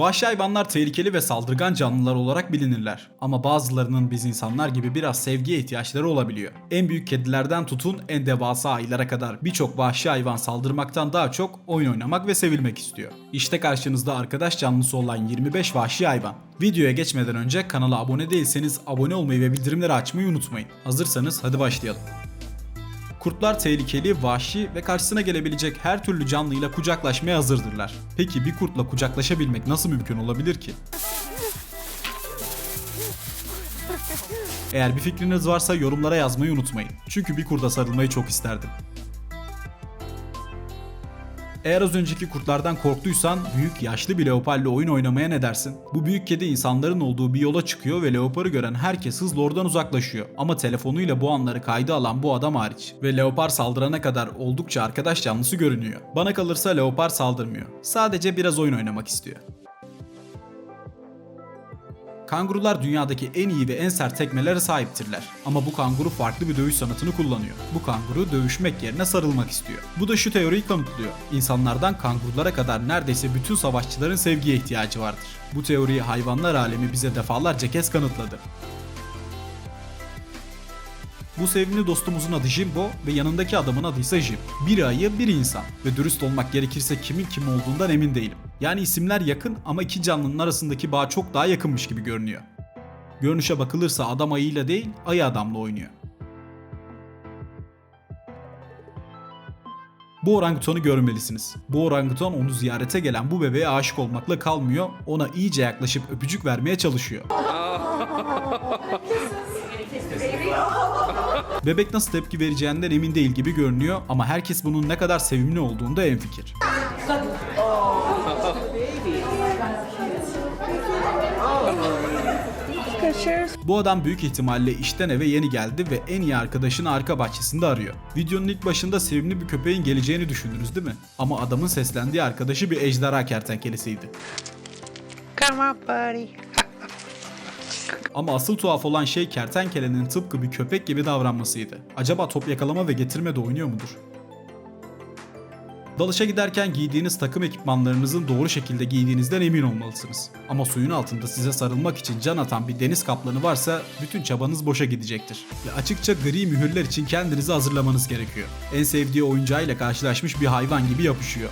Vahşi hayvanlar tehlikeli ve saldırgan canlılar olarak bilinirler. Ama bazılarının biz insanlar gibi biraz sevgiye ihtiyaçları olabiliyor. En büyük kedilerden tutun en devasa ayılara kadar birçok vahşi hayvan saldırmaktan daha çok oyun oynamak ve sevilmek istiyor. İşte karşınızda arkadaş canlısı olan 25 vahşi hayvan. Videoya geçmeden önce kanala abone değilseniz abone olmayı ve bildirimleri açmayı unutmayın. Hazırsanız hadi başlayalım. Kurtlar tehlikeli, vahşi ve karşısına gelebilecek her türlü canlıyla kucaklaşmaya hazırdırlar. Peki bir kurtla kucaklaşabilmek nasıl mümkün olabilir ki? Eğer bir fikriniz varsa yorumlara yazmayı unutmayın. Çünkü bir kurda sarılmayı çok isterdim. Eğer az önceki kurtlardan korktuysan büyük yaşlı bir leoparla oyun oynamaya ne dersin? Bu büyük kedi insanların olduğu bir yola çıkıyor ve leoparı gören herkes hızla oradan uzaklaşıyor. Ama telefonuyla bu anları kayda alan bu adam hariç. Ve leopar saldırana kadar oldukça arkadaş canlısı görünüyor. Bana kalırsa leopar saldırmıyor. Sadece biraz oyun oynamak istiyor. Kangurular dünyadaki en iyi ve en sert tekmelere sahiptirler. Ama bu kanguru farklı bir dövüş sanatını kullanıyor. Bu kanguru dövüşmek yerine sarılmak istiyor. Bu da şu teoriyi kanıtlıyor. İnsanlardan kangurulara kadar neredeyse bütün savaşçıların sevgiye ihtiyacı vardır. Bu teoriyi hayvanlar alemi bize defalarca kez kanıtladı. Bu sevimli dostumuzun adı Jimbo ve yanındaki adamın adı ise Jim. Biri ayı, biri insan. Ve dürüst olmak gerekirse kimin kim olduğundan emin değilim. Yani isimler yakın ama iki canlının arasındaki bağ çok daha yakınmış gibi görünüyor. Görünüşe bakılırsa adam ayıyla değil, ayı adamla oynuyor. Bu orangutonu görmelisiniz. Bu orangutan onu ziyarete gelen bu bebeğe aşık olmakla kalmıyor, ona iyice yaklaşıp öpücük vermeye çalışıyor. Bebek nasıl tepki vereceğinden emin değil gibi görünüyor ama herkes bunun ne kadar sevimli olduğunda en fikir. Bu adam büyük ihtimalle işten eve yeni geldi ve en iyi arkadaşını arka bahçesinde arıyor. Videonun ilk başında sevimli bir köpeğin geleceğini düşündünüz değil mi? Ama adamın seslendiği arkadaşı bir ejderha kertenkelesiydi. Come on, buddy. Ama asıl tuhaf olan şey kertenkelenin tıpkı bir köpek gibi davranmasıydı. Acaba top yakalama ve getirme de oynuyor mudur? Dalışa giderken giydiğiniz takım ekipmanlarınızın doğru şekilde giydiğinizden emin olmalısınız. Ama suyun altında size sarılmak için can atan bir deniz kaplanı varsa bütün çabanız boşa gidecektir. Ve açıkça gri mühürler için kendinizi hazırlamanız gerekiyor. En sevdiği oyuncağıyla karşılaşmış bir hayvan gibi yapışıyor.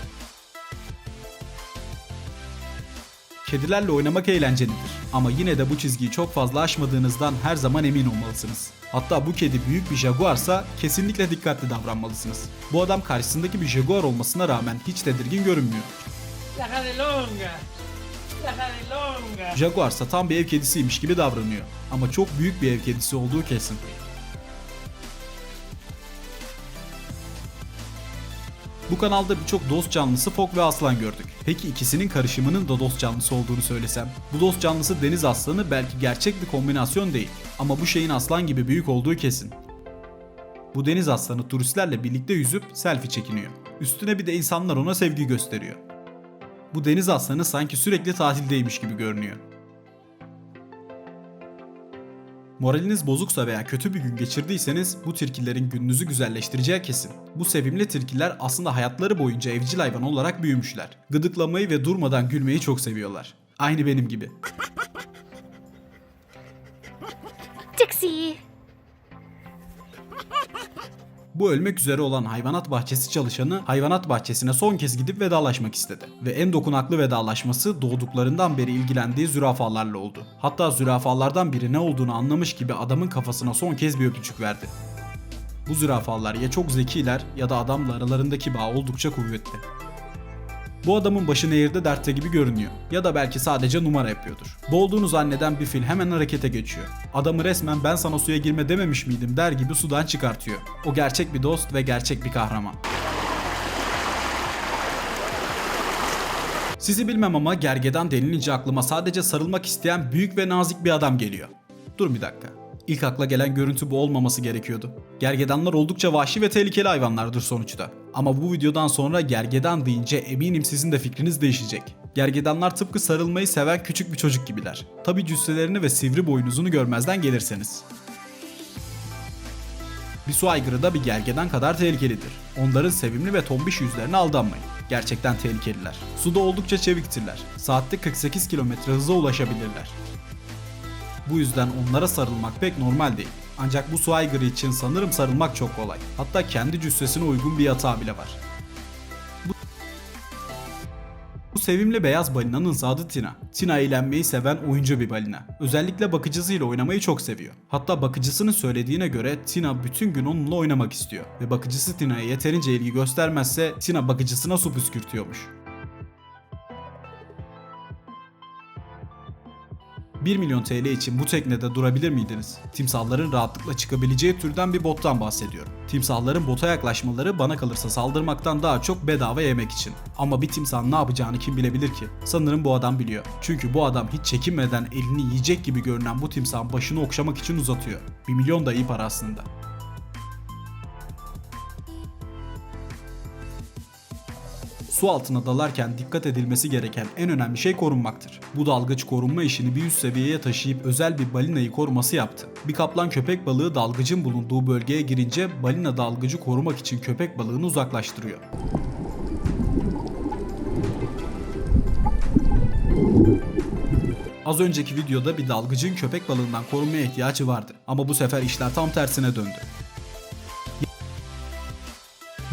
Kedilerle oynamak eğlencelidir ama yine de bu çizgiyi çok fazla aşmadığınızdan her zaman emin olmalısınız. Hatta bu kedi büyük bir jaguarsa kesinlikle dikkatli davranmalısınız. Bu adam karşısındaki bir jaguar olmasına rağmen hiç tedirgin görünmüyor. Jaguarsa tam bir ev kedisiymiş gibi davranıyor ama çok büyük bir ev kedisi olduğu kesin. Bu kanalda birçok dost canlısı fok ve aslan gördük. Peki ikisinin karışımının da dost canlısı olduğunu söylesem? Bu dost canlısı deniz aslanı belki gerçek bir kombinasyon değil. Ama bu şeyin aslan gibi büyük olduğu kesin. Bu deniz aslanı turistlerle birlikte yüzüp selfie çekiniyor. Üstüne bir de insanlar ona sevgi gösteriyor. Bu deniz aslanı sanki sürekli tatildeymiş gibi görünüyor. Moraliniz bozuksa veya kötü bir gün geçirdiyseniz bu tirkilerin gününüzü güzelleştireceği kesin. Bu sevimli tirkiler aslında hayatları boyunca evcil hayvan olarak büyümüşler. Gıdıklamayı ve durmadan gülmeyi çok seviyorlar. Aynı benim gibi. Dixie. Bu ölmek üzere olan hayvanat bahçesi çalışanı hayvanat bahçesine son kez gidip vedalaşmak istedi. Ve en dokunaklı vedalaşması doğduklarından beri ilgilendiği zürafalarla oldu. Hatta zürafalardan biri ne olduğunu anlamış gibi adamın kafasına son kez bir öpücük verdi. Bu zürafalar ya çok zekiler ya da adamla aralarındaki bağ oldukça kuvvetli. Bu adamın başı nehirde dertte gibi görünüyor. Ya da belki sadece numara yapıyordur. Boğulduğunu zanneden bir fil hemen harekete geçiyor. Adamı resmen ben sana suya girme dememiş miydim der gibi sudan çıkartıyor. O gerçek bir dost ve gerçek bir kahraman. Sizi bilmem ama gergedan denilince aklıma sadece sarılmak isteyen büyük ve nazik bir adam geliyor. Dur bir dakika. İlk akla gelen görüntü bu olmaması gerekiyordu. Gergedanlar oldukça vahşi ve tehlikeli hayvanlardır sonuçta. Ama bu videodan sonra gergedan deyince eminim sizin de fikriniz değişecek. Gergedanlar tıpkı sarılmayı seven küçük bir çocuk gibiler. Tabi cüsselerini ve sivri boynuzunu görmezden gelirseniz. Bir su aygırı da bir gergedan kadar tehlikelidir. Onların sevimli ve tombiş yüzlerine aldanmayın. Gerçekten tehlikeliler. Suda oldukça çeviktirler. Saatte 48 km hıza ulaşabilirler. Bu yüzden onlara sarılmak pek normal değil. Ancak bu su aygırı için sanırım sarılmak çok kolay. Hatta kendi cüssesine uygun bir yatağı bile var. Bu, sevimli beyaz balinanın adı Tina. Tina eğlenmeyi seven oyuncu bir balina. Özellikle bakıcısıyla oynamayı çok seviyor. Hatta bakıcısının söylediğine göre Tina bütün gün onunla oynamak istiyor. Ve bakıcısı Tina'ya yeterince ilgi göstermezse Tina bakıcısına su püskürtüyormuş. 1 milyon TL için bu teknede durabilir miydiniz? Timsahların rahatlıkla çıkabileceği türden bir bottan bahsediyorum. Timsahların bota yaklaşmaları bana kalırsa saldırmaktan daha çok bedava yemek için. Ama bir timsah ne yapacağını kim bilebilir ki? Sanırım bu adam biliyor. Çünkü bu adam hiç çekinmeden elini yiyecek gibi görünen bu timsahın başını okşamak için uzatıyor. 1 milyon da iyi para aslında. Su altına dalarken dikkat edilmesi gereken en önemli şey korunmaktır. Bu dalgıç korunma işini bir üst seviyeye taşıyıp özel bir balinayı koruması yaptı. Bir kaplan köpek balığı dalgıcın bulunduğu bölgeye girince balina dalgıcı korumak için köpek balığını uzaklaştırıyor. Az önceki videoda bir dalgıcın köpek balığından korunmaya ihtiyacı vardı. Ama bu sefer işler tam tersine döndü.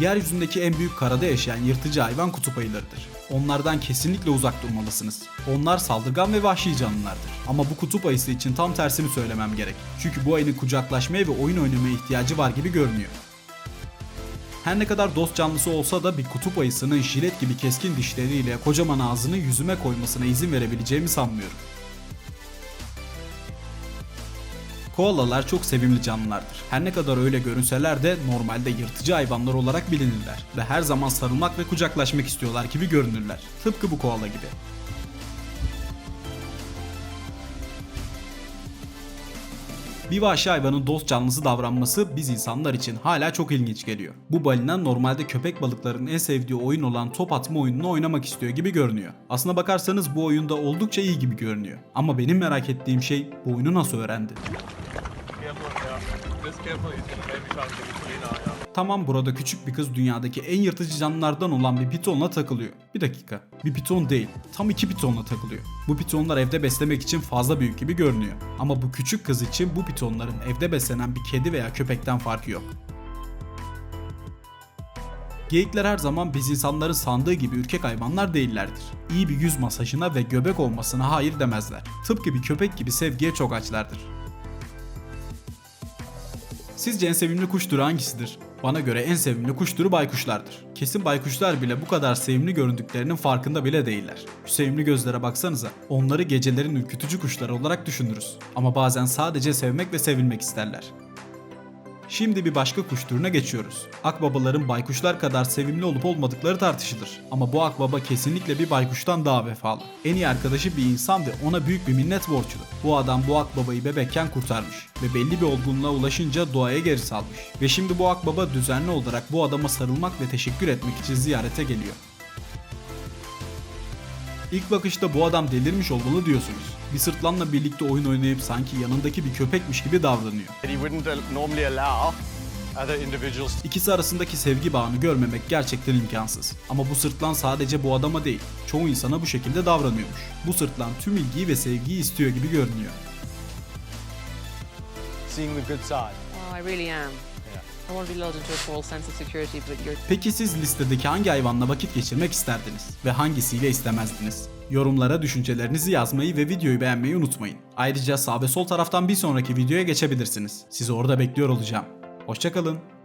Yeryüzündeki en büyük karada yaşayan yırtıcı hayvan kutup ayılarıdır. Onlardan kesinlikle uzak durmalısınız. Onlar saldırgan ve vahşi canlılardır. Ama bu kutup ayısı için tam tersini söylemem gerek. Çünkü bu ayının kucaklaşmaya ve oyun oynamaya ihtiyacı var gibi görünüyor. Her ne kadar dost canlısı olsa da bir kutup ayısının jilet gibi keskin dişleriyle kocaman ağzını yüzüme koymasına izin verebileceğimi sanmıyorum. Koalalar çok sevimli canlılardır. Her ne kadar öyle görünseler de normalde yırtıcı hayvanlar olarak bilinirler ve her zaman sarılmak ve kucaklaşmak istiyorlar gibi görünürler. Tıpkı bu koala gibi. Bir vahşi hayvanın dost canlısı davranması biz insanlar için hala çok ilginç geliyor. Bu balina normalde köpek balıklarının en sevdiği oyun olan top atma oyununu oynamak istiyor gibi görünüyor. Aslına bakarsanız bu oyunda oldukça iyi gibi görünüyor. Ama benim merak ettiğim şey bu oyunu nasıl öğrendi? Tamam burada küçük bir kız dünyadaki en yırtıcı canlılardan olan bir pitonla takılıyor. Bir dakika. Bir piton değil. Tam iki pitonla takılıyor. Bu pitonlar evde beslemek için fazla büyük gibi görünüyor. Ama bu küçük kız için bu pitonların evde beslenen bir kedi veya köpekten farkı yok. Geyikler her zaman biz insanların sandığı gibi ürkek hayvanlar değillerdir. İyi bir yüz masajına ve göbek olmasına hayır demezler. Tıpkı bir köpek gibi sevgiye çok açlardır. Sizce en sevimli kuş türü hangisidir? Bana göre en sevimli kuş türü baykuşlardır. Kesin baykuşlar bile bu kadar sevimli göründüklerinin farkında bile değiller. Şu sevimli gözlere baksanıza. Onları gecelerin ürkütücü kuşları olarak düşünürüz. Ama bazen sadece sevmek ve sevilmek isterler. Şimdi bir başka kuş türüne geçiyoruz. Akbabaların baykuşlar kadar sevimli olup olmadıkları tartışılır. Ama bu akbaba kesinlikle bir baykuştan daha vefalı. En iyi arkadaşı bir insan ve ona büyük bir minnet borçlu. Bu adam bu akbabayı bebekken kurtarmış ve belli bir olgunluğa ulaşınca doğaya geri salmış. Ve şimdi bu akbaba düzenli olarak bu adama sarılmak ve teşekkür etmek için ziyarete geliyor. İlk bakışta bu adam delirmiş olmalı diyorsunuz. Bir sırtlanla birlikte oyun oynayıp sanki yanındaki bir köpekmiş gibi davranıyor. İkisi arasındaki sevgi bağını görmemek gerçekten imkansız. Ama bu sırtlan sadece bu adama değil, çoğu insana bu şekilde davranıyormuş. Bu sırtlan tüm ilgiyi ve sevgiyi istiyor gibi görünüyor. seeing the good side. Oh, I really am. Peki siz listedeki hangi hayvanla vakit geçirmek isterdiniz ve hangisiyle istemezdiniz? Yorumlara düşüncelerinizi yazmayı ve videoyu beğenmeyi unutmayın. Ayrıca sağ ve sol taraftan bir sonraki videoya geçebilirsiniz. Sizi orada bekliyor olacağım. Hoşçakalın.